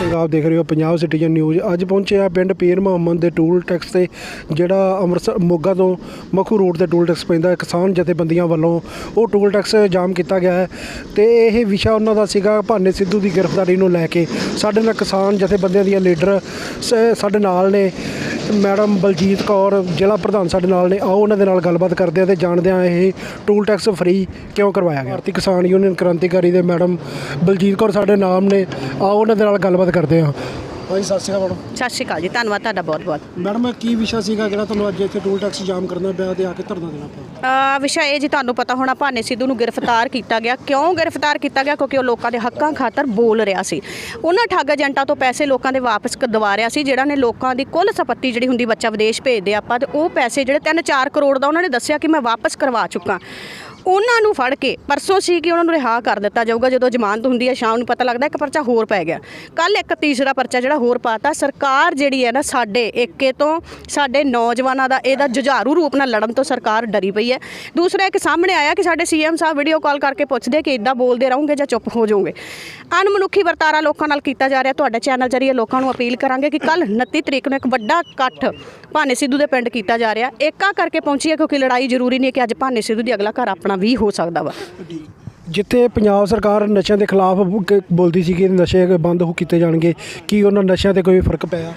ਸਿੰਘ, ਆਪ ਦੇਖ ਰਹੇ ਹੋ ਪੰਜਾਬ ਸਿਟੀਜ਼ਨ ਨਿਊਜ਼। ਅੱਜ ਪਹੁੰਚੇ ਆ ਪਿੰਡ ਪੀਰ ਮੁਹੰਮਦ ਦੇ ਟੂਲ ਟੈਕਸ ਤੇ, ਜਿਹੜਾ ਅੰਮ੍ਰਿਤਸਰ ਮੋਗਾ ਤੋਂ ਮਖੂ ਰੋਡ ਤੇ ਟੂਲ ਟੈਕਸ ਪੈਂਦਾ। ਕਿਸਾਨ ਜਥੇਬੰਦੀਆਂ ਵੱਲੋਂ ਉਹ ਟੂਲ ਟੈਕਸ ਜਾਮ ਕੀਤਾ ਗਿਆ ਹੈ ਤੇ ਇਹ ਵਿਸ਼ਾ ਉਹਨਾਂ ਦਾ ਸੀਗਾ ਭਾਨੇ ਸਿੱਧੂ ਦੀ ਗ੍ਰਿਫਤਾਰੀ ਨੂੰ ਲੈ ਕੇ। ਸਾਡੇ ਨਾਲ ਕਿਸਾਨ ਜਥੇਬੰਦੀਆਂ ਦੀਆਂ ਲੀਡਰ ਸ- ਸਾਡੇ ਨਾਲ ਨੇ। ਮੈਡਮ ਬਲਜੀਤ ਕੌਰ ਜ਼ਿਲ੍ਹਾ ਪ੍ਰਧਾਨ ਸਾਡੇ ਨਾਲ ਨੇ। ਆਓ ਉਹਨਾਂ ਦੇ ਨਾਲ ਗੱਲਬਾਤ ਕਰਦੇ ਆ ਤੇ ਜਾਣਦੇ ਆ ਇਹ ਟੂਲ ਟੈਕਸ ਫ੍ਰੀ ਕਿਉਂ ਕਰਵਾਇਆ ਗਿਆ। ਭਾਰਤੀ ਕਿਸਾਨ ਯੂਨੀਅਨ ਕ੍ਰਾਂਤੀਕਾਰੀ ਦੇ ਮੈਡਮ ਬਲਜੀਤ ਕੌਰ ਸਾਡੇ ਨਾਮ ਨੇ। ਆਓ ਉਹਨਾਂ ਦੇ ਨਾਲ ਗੱਲਬਾਤ ਕਰਦੇ ਆ ਹਾਂਜੀ ਸਤਿ ਸ਼੍ਰੀ ਅਕਾਲ ਮੈਡਮ। ਸਤਿ ਸ਼੍ਰੀ ਅਕਾਲ ਜੀ ਧੰਨਵਾਦ ਤੁਹਾਡਾ ਬਹੁਤ ਬਹੁਤ। ਮੈਡਮ ਕੀ ਵਿਸ਼ਾ ਸੀਗਾ ਜਿਹੜਾ ਤੁਹਾਨੂੰ ਅੱਜ ਇੱਥੇ ਟੂਲ ਟੈਕਸ ਜਾਮ ਕਰਨਾ ਪਿਆ ਤੇ ਆ ਕੇ ਧਰਨਾ ਦੇਣਾ ਪਿਆ? ਅਹ ਵਿਸ਼ਾ ਇਹ ਜੀ ਤੁਹਾਨੂੰ ਪਤਾ ਹੋਣਾ ਭਾਨੇ ਸਿੱਧੂ ਨੂੰ ਗ੍ਰਿਫਤਾਰ ਕੀਤਾ ਗਿਆ। ਕਿਉਂ ਗ੍ਰਿਫਤਾਰ ਕੀਤਾ ਗਿਆ? ਕਿਉਂਕਿ ਉਹ ਲੋਕਾਂ ਦੇ ਹੱਕਾਂ ਖਾਤਰ ਬੋਲ ਰਿਹਾ ਸੀ। ਉਹਨਾਂ ਠੱਗ ਏਜੰਟਾਂ ਤੋਂ ਪੈਸੇ ਲੋਕਾਂ ਦੇ ਵਾਪਸ ਕ- ਦਿਵਾ ਰਿਹਾ ਸੀ ਜਿਹੜਾ ਨੇ ਲੋਕਾਂ ਦੀ ਕੁੱਲ ਸੰਪੱਤੀ ਜਿਹੜੀ ਹੁੰਦੀ ਬੱਚਾ ਵਿਦੇਸ਼ ਭੇਜਦੇ ਆਪਾਂ ਤੇ ਉਹ ਪੈਸੇ ਜਿਹੜੇ 3-4 ਕਰੋੜ ਦਾ ਉਹਨਾਂ ਨੇ ਦੱਸਿਆ ਕਿ ਮੈਂ ਵਾਪਸ ਕਰਵਾ ਚੁੱਕਾ। ਉਹਨਾਂ ਨੂੰ ਫੜ ਕੇ ਪਰਸੋਂ ਸੀ ਕਿ ਉਹਨਾਂ ਨੂੰ ਰਿਹਾ ਕਰ ਦਿੱਤਾ ਜਾਊਗਾ। ਜਦੋਂ ਜ਼ਮਾਨਤ ਹੁੰਦੀ ਹੈ, ਸ਼ਾਮ ਨੂੰ ਪਤਾ ਲੱਗਦਾ ਇੱਕ ਪਰਚਾ ਹੋਰ ਪੈ ਗਿਆ। ਕੱਲ ਇੱਕ ਤੀਸਰਾ ਪਰਚਾ ਜਿਹੜਾ ਹੋਰ ਪਾਤਾ। ਸਰਕਾਰ ਜਿਹੜੀ ਹੈ ਨਾ, ਸਾਡੇ ਏਕੇ ਤੋਂ, ਸਾਡੇ ਨੌਜਵਾਨਾਂ ਦਾ ਇਹਦਾ ਜੁਝਾਰੂ ਰੂਪ ਨਾਲ ਲੜਨ ਤੋਂ ਸਰਕਾਰ ਡਰੀ ਪਈ ਹੈ। ਦੂਸਰਾ ਇੱਕ ਸਾਹਮਣੇ ਆਇਆ ਕਿ ਸਾਡੇ ਸੀਐਮ ਸਾਹਿਬ ਵੀਡੀਓ ਕਾਲ ਕਰਕੇ ਪੁੱਛਦੇ ਕਿ ਇਦਾਂ ਬੋਲਦੇ ਰਹੋਗੇ ਜਾਂ ਚੁੱਪ ਹੋ ਜਾਓਗੇ। ਅਨਮਨੁੱਖੀ ਵਰਤਾਰਾ ਲੋਕਾਂ ਨਾਲ ਕੀਤਾ ਜਾ ਰਿਹਾ। ਤੁਹਾਡੇ ਚੈਨਲ ਜਰੀਏ ਲੋਕਾਂ ਨੂੰ ਅਪੀਲ ਕਰਾਂਗੇ ਕਿ ਕੱਲ 29 ਤਰੀਕ ਨੂੰ ਇੱਕ ਵੱਡਾ ਇਕੱਠ ਭਾਨੇ ਸਿੱਧੂ ਦੇ ਪਿੰਡ ਕੀਤਾ ਜਾ ਰਿਹਾ। ਏਕਾ ਕਰਕੇ ਪਹੁੰਚੀ ਹੈ ਕਿਉਂਕਿ ਲੜਾਈ ਜ਼ਰੂਰੀ ਨਹੀਂ ਕਿ ਅੱਜ ਭਾਨੇ ਸਿੱਧੂ ਦੀ ਅਗਲਾ ਘਰ ਆਪਣਾ ਵੀ ਹੋ ਸਕਦਾ ਵਾ। ਜਿੱਥੇ ਪੰਜਾਬ ਸਰਕਾਰ ਨਸ਼ਿਆਂ ਦੇ ਖਿਲਾਫ ਬੋਲਦੀ ਸੀ ਕਿ ਨਸ਼ੇ ਬੰਦ ਹੋ, ਕੀਤੇ ਜਾਣਗੇ, ਕੀ ਉਹਨਾਂ ਨਸ਼ਿਆਂ ਤੇ ਕੋਈ ਫ਼ਰਕ ਪਿਆ?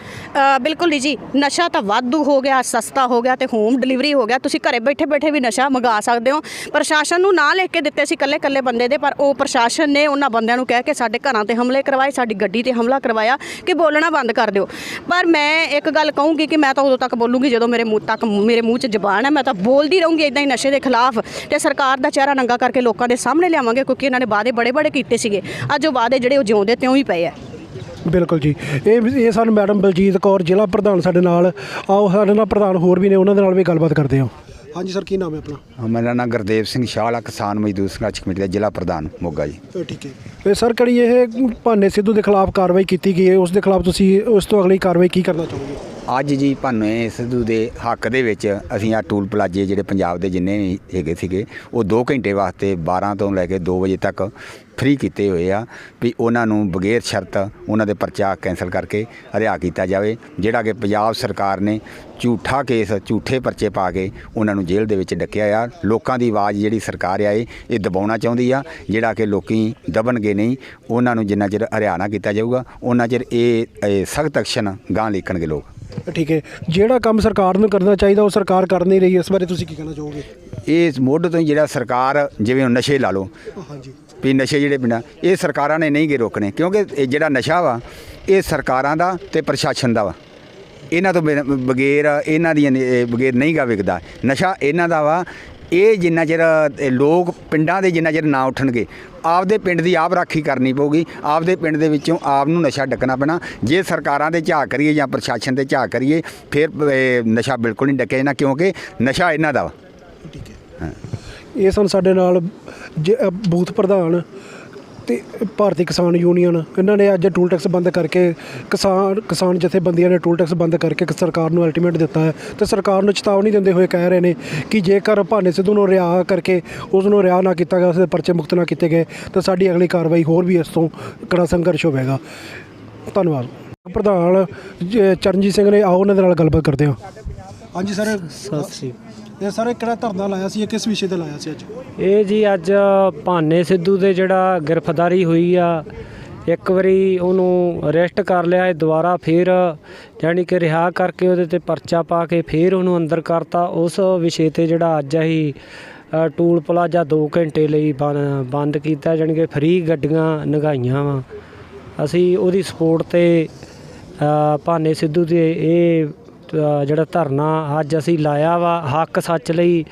ਬਿਲਕੁਲ ਨਹੀਂ ਜੀ। ਨਸ਼ਾ ਤਾਂ ਵਾਧੂ ਹੋ ਗਿਆ, ਸਸਤਾ ਹੋ ਗਿਆ ਤੇ ਹੋਮ ਡਿਲੀਵਰੀ ਹੋ ਗਿਆ। ਤੁਸੀਂ ਘਰੇ ਬੈਠੇ ਬੈਠੇ ਵੀ ਨਸ਼ਾ ਮੰਗਾ ਸਕਦੇ ਹੋ। ਪ੍ਰਸ਼ਾਸਨ ਨੂੰ ਨਾਂ ਲਿਖ ਕੇ ਦਿੱਤੇ ਸੀ ਕੱਲੇ ਕੱਲੇ ਬੰਦੇ ਦੇ, ਪਰ ਉਹ ਪ੍ਰਸ਼ਾਸਨ ਨੇ ਉਹਨਾਂ ਬੰਦਿਆਂ ਨੂੰ ਕਹਿ ਕੇ ਸਾਡੇ ਘਰਾਂ ਤੇ ਹਮਲੇ ਕਰਵਾਏ, ਸਾਡੀ ਗੱਡੀ ਤੇ ਹਮਲਾ ਕਰਵਾਇਆ ਕਿ ਬੋਲਣਾ ਬੰਦ ਕਰ ਦਿਓ। ਪਰ ਮੈਂ ਇੱਕ ਗੱਲ ਕਹੂੰਗੀ ਕਿ ਮੈਂ ਤਾਂ ਉਦੋਂ ਤੱਕ ਬੋਲੂੰਗੀ ਜਦੋਂ ਮੇਰੇ ਮੂੰਹ ਤੱਕ ਮੇਰੇ ਮੂੰਹ 'ਚ ਜ਼ਬਾਨ ਹੈ। ਮੈਂ ਤਾਂ ਬੋਲਦੀ ਰਹੂੰਗੀ ਇਦਾਂ ਹੀ ਨਸ਼ੇ ਦੇ ਖਿਲਾਫ ਤੇ ਸਰਕਾਰ ਦਾ ਚਿਹਰਾ ਨੰਗਾ ਕਰਕੇ ਲੋਕਾਂ ਦੇ ਸਾਹਮਣੇ ਲਿਆ ਲਿਆਵਾਂਗੇ ਕਿਉਂਕਿ ਇਹਨਾਂ ਨੇ ਵਾਅਦੇ ਬੜੇ ਬੜੇ ਕੀਤੇ ਸੀਗੇ। ਅੱਜ ਉਹ ਵਾਅਦੇ ਜਿਹੜੇ ਉਹ ਜਿਉਂਦੇ ਤਿਉਂ ਹੀ ਪਏ ਆ। ਬਿਲਕੁਲ ਜੀ। ਇਹ ਇਹ ਸਨ ਮੈਡਮ ਬਲਜੀਤ ਕੌਰ ਜ਼ਿਲ੍ਹਾ ਪ੍ਰਧਾਨ ਸਾਡੇ ਨਾਲ। ਆਓ ਸਾਡੇ ਨਾਲ ਪ੍ਰਧਾਨ ਹੋਰ ਵੀ ਨੇ ਉਹਨਾਂ ਦੇ ਨਾਲ ਵੀ ਗੱਲਬਾਤ ਕਰਦੇ ਹਾਂ। ਹਾਂਜੀ ਸਰ ਕੀ ਨਾਮ ਹੈ ਆਪਣਾ? ਮੇਰਾ ਨਾਮ ਗੁਰਦੇਵ ਸਿੰਘ ਸ਼ਾਹਲਾ ਕਿਸਾਨ ਮਜ਼ਦੂਰ ਸੰਘਰਸ਼ ਕਮੇਟੀ ਦਾ ਜ਼ਿਲ੍ਹਾ ਪ੍ਰਧਾਨ ਮੋਗਾ ਜੀ। ਠੀਕ ਹੈ। ਇਹ ਸਰ ਕਿਹੜੀ ਇਹ ਭਾਨੇ ਸਿੱਧੂ ਦੇ ਖਿਲਾਫ ਕਾਰਵਾਈ ਕੀਤੀ ਗਈ ਹੈ? ਉਸ ਦੇ ਖਿਲਾਫ ਤੁਸੀਂ ਉਸ ਤੋਂ ਅਗਲੀ ਕਾਰਵਾਈ ਕੀ ਕਰਨਾ ਚਾਹੋਗੇ? ਅੱਜ ਜੀ ਭਾਨੇ ਸਿੱਧੂ ਦੇ ਹੱਕ ਦੇ ਵਿੱਚ ਅਸੀਂ ਆ ਟੂਲ ਪਲਾਜੇ ਜਿਹੜੇ ਪੰਜਾਬ ਦੇ ਜਿੰਨੇ ਵੀ ਹੈਗੇ ਸੀਗੇ, ਉਹ 2 ਘੰਟੇ ਵਾਸਤੇ 12 ਤੋਂ ਲੈ ਕੇ 2 ਵਜੇ ਤੱਕ ਫ੍ਰੀ ਕੀਤੇ ਹੋਏ ਆ ਵੀ ਉਹਨਾਂ ਨੂੰ ਬਗੈਰ ਸ਼ਰਤ ਉਹਨਾਂ ਦੇ ਪਰਚਾ ਕੈਂਸਲ ਕਰਕੇ ਹਰਿਆ ਕੀਤਾ ਜਾਵੇ, ਜਿਹੜਾ ਕਿ ਪੰਜਾਬ ਸਰਕਾਰ ਨੇ ਝੂਠਾ ਕੇਸ, ਝੂਠੇ ਪਰਚੇ ਪਾ ਕੇ ਉਹਨਾਂ ਨੂੰ ਜੇਲ੍ਹ ਦੇ ਵਿੱਚ ਡੱਕਿਆ ਆ। ਲੋਕਾਂ ਦੀ ਆਵਾਜ਼ ਜਿਹੜੀ ਸਰਕਾਰ ਆ ਇਹ ਇਹ ਦਬਾਉਣਾ ਚਾਹੁੰਦੀ ਆ, ਜਿਹੜਾ ਕਿ ਲੋਕੀ ਦਬਣਗੇ ਨਹੀਂ, ਉਹਨਾਂ ਨੂੰ ਜਿੰਨਾ ਚਿਰ ਹਰਿਆਣਾ ਕੀਤਾ ਜਾਊਗਾ, ਉਹਨਾਂ ਚਿਰ ਇਹ ਸਖਤ ਐਕਸ਼ਨ ਗਾਂ ਲਿਖਣਗੇ ਲੋਕ। ਠੀਕ ਹੈ। ਜਿਹੜਾ ਕੰਮ ਸਰਕਾਰ ਨੂੰ ਕਰਨਾ ਚਾਹੀਦਾ ਉਹ ਸਰਕਾਰ ਕਰ ਨਹੀਂ ਰਹੀ ਇਸ ਬਾਰੇ ਤੁਸੀਂ ਕੀ ਕਹਿਣਾ ਚਾਹੋਗੇ? ਇਹ ਮੁੱਢ ਤੋਂ ਹੀ ਜਿਹੜਾ ਸਰਕਾਰ ਜਿਵੇਂ ਹੁਣ ਨਸ਼ੇ ਲਾ ਲਓ ਹਾਂਜੀ। ਵੀ ਨਸ਼ੇ ਜਿਹੜੇ ਬਿਨਾ ਇਹ ਸਰਕਾਰਾਂ ਨੇ ਨਹੀਂ ਗੇ ਰੋਕਣੇ ਕਿਉਂਕਿ ਇਹ ਜਿਹੜਾ ਨਸ਼ਾ ਵਾ ਇਹ ਸਰਕਾਰਾਂ ਦਾ ਤੇ ਪ੍ਰਸ਼ਾਸਨ ਦਾ ਵਾ। ਇਹਨਾਂ ਤੋਂ ਬਿਨਾਂ- ਬਗੈਰ ਇਹਨਾਂ ਦੀਆਂ ਇਹ ਬਗੈਰ ਨਹੀਂ ਗਾ ਵਿਕਦਾ। ਨਸ਼ਾ ਇਹਨਾਂ ਦਾ ਵਾ ਇਹ ਜਿੰਨਾ ਚਿਰ ਲੋਕ ਪਿੰਡਾਂ ਦੇ ਜਿੰਨਾ ਚਿਰ ਨਾ ਉੱਠਣਗੇ, ਆਪਦੇ ਪਿੰਡ ਦੀ ਆਪ ਰਾਖੀ ਕਰਨੀ ਪਊਗੀ। ਆਪਦੇ ਪਿੰਡ ਦੇ ਵਿੱਚੋਂ ਆਪ ਨੂੰ ਨਸ਼ਾ ਡੱਕਣਾ ਪੈਣਾ। ਜੇ ਸਰਕਾਰਾਂ ਦੇ ਝਾਕ ਕਰੀਏ ਜਾਂ ਪ੍ਰਸ਼ਾਸਨ ਦੇ ਝਾਕ ਕਰੀਏ, ਫਿਰ ਨਸ਼ਾ ਬਿਲਕੁਲ ਨਹੀਂ ਡੱਕਿਆ ਜਾਣਾ ਕਿਉਂਕਿ ਨਸ਼ਾ ਇਹਨਾਂ ਦਾ ਵਾ। ਠੀਕ ਹੈ। ਇਹ ਸਨ ਸਾਡੇ ਨਾਲ, ਜ- ਬੂਥ ਪ੍ਰਧਾਨ ਤੇ ਭਾਰਤੀ ਕਿਸਾਨ ਯੂਨੀਅਨ, ਇਹਨਾਂ ਨੇ ਅੱਜ ਟੂਲ ਟੈਕਸ ਬੰਦ ਕਰਕੇ ਕਿਸਾਨ ਕਿਸਾਨ ਜਥੇਬੰਦੀਆਂ ਨੇ ਟੂਲ ਟੈਕਸ ਬੰਦ ਕਰਕੇ ਸਰਕਾਰ ਨੂੰ ਅਲਟੀਮੇਟ ਦਿੱਤਾ ਹੈ। ਤੇ ਸਰਕਾਰ ਨੂੰ ਚੇਤਾਵਨੀ ਦਿੰਦੇ ਹੋਏ ਕਹਿ ਰਹੇ ਨੇ ਕਿ ਜੇਕਰ ਭਾਨੇ ਸਿੱਧੂ ਨੂੰ ਰਿਹਾ ਕਰਕੇ ਉਸ ਨੂੰ ਰਿਹਾ ਨਾ ਕੀਤਾ ਗਿਆ, ਉਸ ਦੇ ਪਰਚੇ ਮੁਕਤ ਨਾ ਕੀਤੇ ਗਏ, ਤਾਂ ਸਾਡੀ ਅਗਲੀ ਕਾਰਵਾਈ ਹੋਰ ਵੀ ਇਸ ਤੋਂ ਕੜਾ ਸੰਘਰਸ਼ ਹੋਵੇਗਾ। ਧੰਨਵਾਦ। ਪ੍ਰਧਾਨ ਚਰਨਜੀਤ ਸਿੰਘ ਨੇ ਆਓ ਉਹਨਾਂ ਦੇ ਨਾਲ ਗੱਲਬਾਤ ਕਰਦੇ ਹਾਂ। ਹਾਂਜੀ ਸਰ। ਸਤਿ ਸ੍ਰੀ ਇਹ ਸਰ ਕਿਹੜਾ ਧਰਨਾ ਲਾਇਆ ਸੀ? ਇਹ ਕਿਸ ਵਿਸ਼ੇ ਤੇ ਲਾਇਆ ਸੀ ਅੱਜ? ਇਹ ਜੀ ਅੱਜ ਭਾਨੇ ਸਿੱਧੂ ਦੇ ਜਿਹੜਾ ਗ੍ਰਿਫਤਾਰੀ ਹੋਈ ਆ ਇੱਕ ਵਾਰੀ ਉਹਨੂੰ ਅਰੈਸਟ ਕਰ ਲਿਆ ਇਹ ਦੁਬਾਰਾ ਫੇਰ ਯਾਨੀ ਕਿ ਰਿਹਾ ਕਰਕੇ ਉਹਦੇ ਤੇ ਪਰਚਾ ਪਾ ਕੇ ਫੇਰ ਉਹਨੂੰ ਅੰਦਰ ਕਰਤਾ। ਉਸ ਵਿਸ਼ੇ ਤੇ ਜਿਹੜਾ ਅੱਜ ਅਸੀਂ ਟੂਲ ਪਲਾਜ਼ਾ 2 ਘੰਟੇ ਲਈ ਬੰਦ ਕੀਤਾ ਜਾਣੀ ਕਿ ਫ੍ਰੀ ਗੱਡੀਆਂ ਨਗਾਈਆਂ ਵਾ। ਅਸੀਂ ਉਹਦੀ ਸਪੋਰਟ ਤੇ ਭਾਨੇ ਸਿੱਧੂ ਦੇ ਇਹ ਜਿਹੜਾ ਧਰਨਾ ਅੱਜ ਅਸੀਂ ਲਾਇਆ ਵਾ ਹੱਕ ਸੱਚ ਲਈ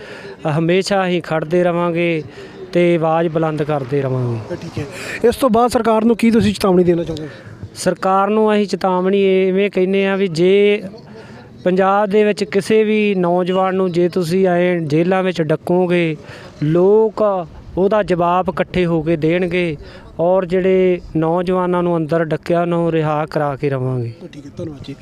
ਹਮੇਸ਼ਾ ਹੀ ਖੜਦੇ ਰਵਾਂਗੇ ਤੇ ਆਵਾਜ਼ ਬੁਲੰਦ ਕਰਦੇ ਰਵਾਂਗੇ। ਠੀਕ ਹੈ। ਇਸ ਤੋਂ ਬਾਅਦ ਸਰਕਾਰ ਨੂੰ ਕੀ ਤੁਸੀਂ ਚੇਤਾਵਨੀ ਦੇਣਾ ਚਾਹੁੰਦੇ ਹੋ ਸਰਕਾਰ ਨੂੰ ਅਸੀਂ ਚੇਤਾਵਨੀ ਇਵੇਂ ਕਹਿੰਦੇ ਆ ਵੀ ਜੇ ਪੰਜਾਬ ਦੇ ਵਿੱਚ ਕਿਸੇ ਵੀ ਨੌਜਵਾਨ ਨੂੰ ਜੇ ਤੁਸੀਂ ਆਏ ਜੇਲ੍ਹਾਂ ਵਿੱਚ ਡੱਕੋਗੇ ਲੋਕ ਉਹਦਾ ਜਵਾਬ ਇਕੱਠੇ ਹੋ ਕੇ ਦੇਣਗੇ ਔਰ ਜਿਹੜੇ ਨੌਜਵਾਨਾਂ ਨੂੰ ਅੰਦਰ ਡੱਕਿਆ ਨੂੰ ਰਿਹਾ ਕਰਾ ਕੇ ਰਵਾਂਗੇ। ਠੀਕ ਹੈ ਧੰਨਵਾਦ ਜੀ।